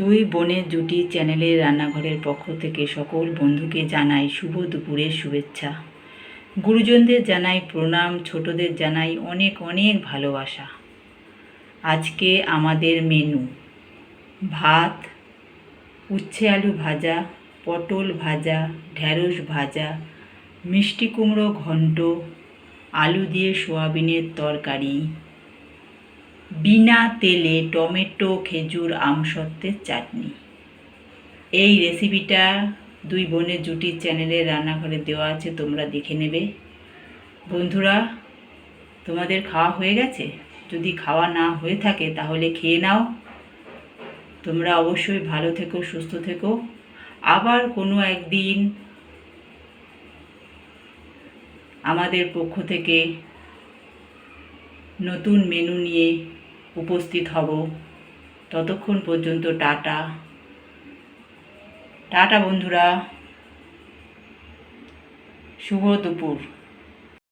দুই বোনের জুটি চ্যানেলের রান্নাঘরের পক্ষ থেকে সকল বন্ধুকে জানাই শুভ দুপুরের শুভেচ্ছা। গুরুজনদের জানাই প্রণাম, ছোটদের জানাই অনেক অনেক ভালোবাসা। আজকে আমাদের মেনু, ভাত, উচ্ছে আলু ভাজা, পটল ভাজা, ঢ্যাঁড়স ভাজা, মিষ্টি কুমড়ো ঘন্ট, আলু দিয়ে সোয়াবিনের তরকারি। বিনা তেলে টমেটো, খেজুর আমসত্ত্বের চাটনি। এই রেসিপিটা দুই বোনের জুটির চ্যানেলে রান্নাঘরে দেওয়া আছে, তোমরা দেখে নেবে। বন্ধুরা, তোমাদের খাওয়া হয়ে গেছে? যদি খাওয়া না হয়ে থাকে, তাহলে খেয়ে নাও। তোমরা অবশ্যই ভালো থেকো, সুস্থ থেকো। আবার কোনো একদিন আমাদের পক্ষ থেকে নতুন মেনু নিয়ে উপস্থিত হব। ততক্ষণ পর্যন্ত টাটা। টাটা বন্ধুরা। শুভ দুপুর।